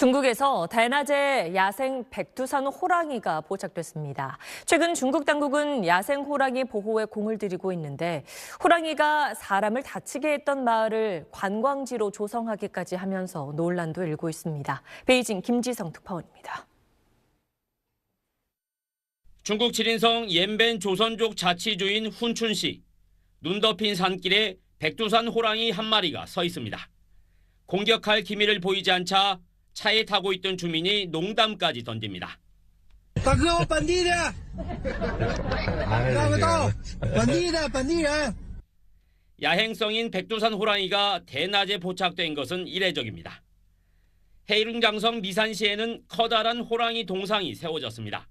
중국에서 대낮에 야생 백두산 호랑이가 포착됐습니다. 최근 중국 당국은 야생 호랑이 보호에 공을 들이고 있는데 호랑이가 사람을 다치게 했던 마을을 관광지로 조성하기까지 하면서 논란도 일고 있습니다. 베이징 김지성 특파원입니다. 중국 지린성 옌벤 조선족 자치주인 훈춘시. 눈 덮인 산길에 백두산 호랑이 한 마리가 서 있습니다. 공격할 기미를 보이지 않자 차에 타고 있던 주민이 농담까지 던집니다. 야행성인 백두산 호랑이가 대낮에 포착된 것은 이례적입니다. 해이릉장성 미산시에는 커다란 호랑이 동상이 세워졌습니다.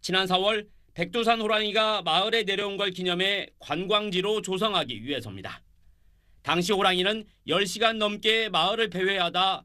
지난 4월 백두산 호랑이가 마을에 내려온 걸 기념해 관광지로 조성하기 위해서입니다. 당시 호랑이는 10시간 넘게 마을을 배회하다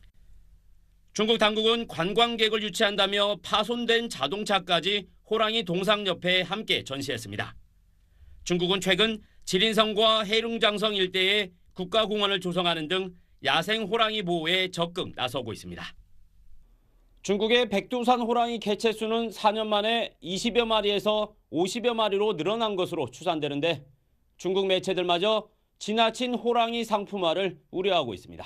중국 당국은 관광객을 유치한다며 파손된 자동차까지 호랑이 동상 옆에 함께 전시했습니다. 중국은 최근 지린성과 해룽장성 일대에 국가공원을 조성하는 등 야생 호랑이 보호에 적극 나서고 있습니다. 중국의 백두산 호랑이 개체 수는 4년 만에 20여 마리에서 50여 마리로 늘어난 것으로 추산되는데 중국 매체들마저 지나친 호랑이 상품화를 우려하고 있습니다.